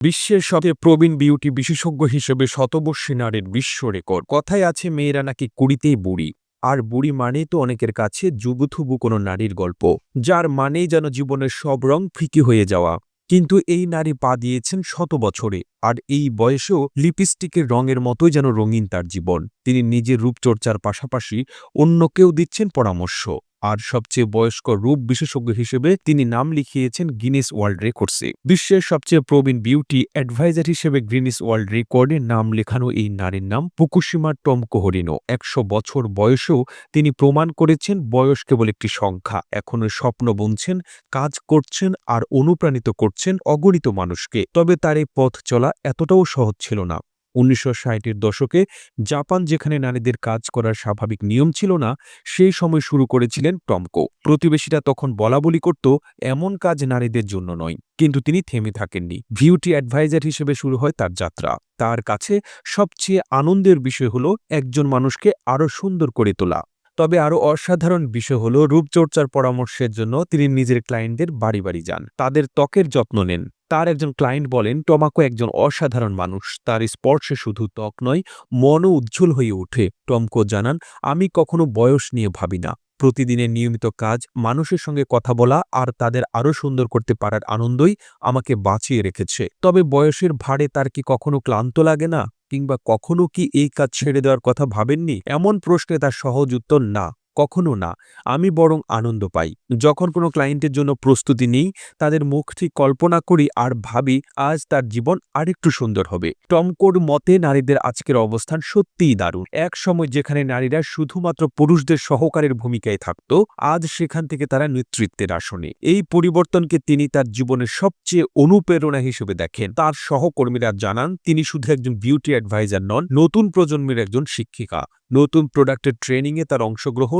বিশ্বের সবচেয়ে প্রবীণ বিউটি বিশেষজ্ঞ হিসেবে শতবর্ষী নারীর বিশ্ব রেকর্ড। কথায় আছে, মেয়েরা নাকি কুড়িতেই বুড়ি। আর বুড়ি মানেই তো অনেকের কাছে যুবুথুবু কোনো নারীর গল্প, যার মানেই যেন জীবনের সব রং ফিকি হয়ে যাওয়া। কিন্তু এই নারী পা দিয়েছেন শত বছরে, আর এই বয়সেও লিপস্টিকের রঙের মতোই যেন রঙিন তার জীবন। তিনি নিজের রূপচর্চার পাশাপাশি অন্যকেও দিচ্ছেন পরামর্শ। আর সবচেয়ে বয়স্ক রূপ বিশেষজ্ঞ হিসেবে তিনি নাম লিখিয়েছেন গিনেস ওয়ার্ল্ড রেকর্ডসে বিশ্বের সবচেয়ে প্রবীণ বিউটি অ্যাডভাইজার হিসেবে গ্রিনিস ওয়ার্ল্ড রেকর্ডে নাম লেখানো এই নারীর নাম ফুকুশিমা টম কোহরিনো একশো বছর বয়সেও তিনি প্রমাণ করেছেন বয়স কেবল একটি সংখ্যা। এখনও স্বপ্ন বুনছেন, কাজ করছেন আর অনুপ্রাণিত করছেন অগণিত মানুষকে। তবে তার এই পথ চলা এতটাও সহজ ছিল না। উনিশশো ষাটের দশকে জাপান, যেখানে নারীদের কাজ করার স্বাভাবিক নিয়ম ছিল না, সেই সময় শুরু করেছিলেন টমকো। প্রতিবেশীরা তখন বলা বলি করত, এমন কাজ নারীদের জন্য নয়। কিন্তু তিনি থেমে থাকেননি। ভিউটি অ্যাডভাইজার হিসেবে শুরু হয় তার যাত্রা। তার কাছে সবচেয়ে আনন্দের বিষয় হলো একজন মানুষকে আরও সুন্দর করে তোলা। তবে আরও অসাধারণ বিষয় হল রূপচর্চার পরামর্শের জন্য তিনি নিজের ক্লায়েন্টদের বাড়ি বাড়ি যান। তাদের ত্বকের যত্ন নেন। তার একজন ক্লায়েন্ট বলেন, টমাকো একজন অসাধারণ মানুষ। তার স্পর্শে শুধু ত্বক নয়, মনও উজ্জ্বল হয়ে ওঠে। টমকো জানান, আমি কখনো বয়স নিয়ে ভাবি না। প্রতিদিনের নিয়মিত কাজ, মানুষের সঙ্গে কথা বলা আর তাদের আরও সুন্দর করতে পারার আনন্দই আমাকে বাঁচিয়ে রেখেছে। তবে বয়সের ভারে তার কি কখনো ক্লান্ত লাগে না? কিংবা কখনো কি এই কাজ ছেড়ে দেওয়ার কথা ভাবেননি? এমন প্রশ্নে তার সহজ উত্তর না। কখনো না। আমি বরং আনন্দ পাই। যখন কোনো ক্লায়েন্টের জন্য প্রস্তুতি নেই, তাদের মুখটি কল্পনা করি আর ভাবি আজ তার জীবন আরেকটু সুন্দর হবে। টমকোর মতে নারীদের আজকের অবস্থান সত্যিই দারুণ। এক সময় যেখানে নারীরা শুধুমাত্র পুরুষদের সহকারের ভূমিকায় থাকত, আজ সেখান থেকে তারা নেতৃত্বের আসনে। এই পরিবর্তনকে তিনি তার জীবনের সবচেয়ে অনুপ্রেরণা হিসেবে দেখেন। তার সহকর্মীরা জানান, তিনি শুধু একজন বিউটি অ্যাডভাইজার নন, নতুন প্রজন্মের একজন শিক্ষিকা। নতুন প্রোডাক্টের ট্রেনিংয়ে তার অংশগ্রহণ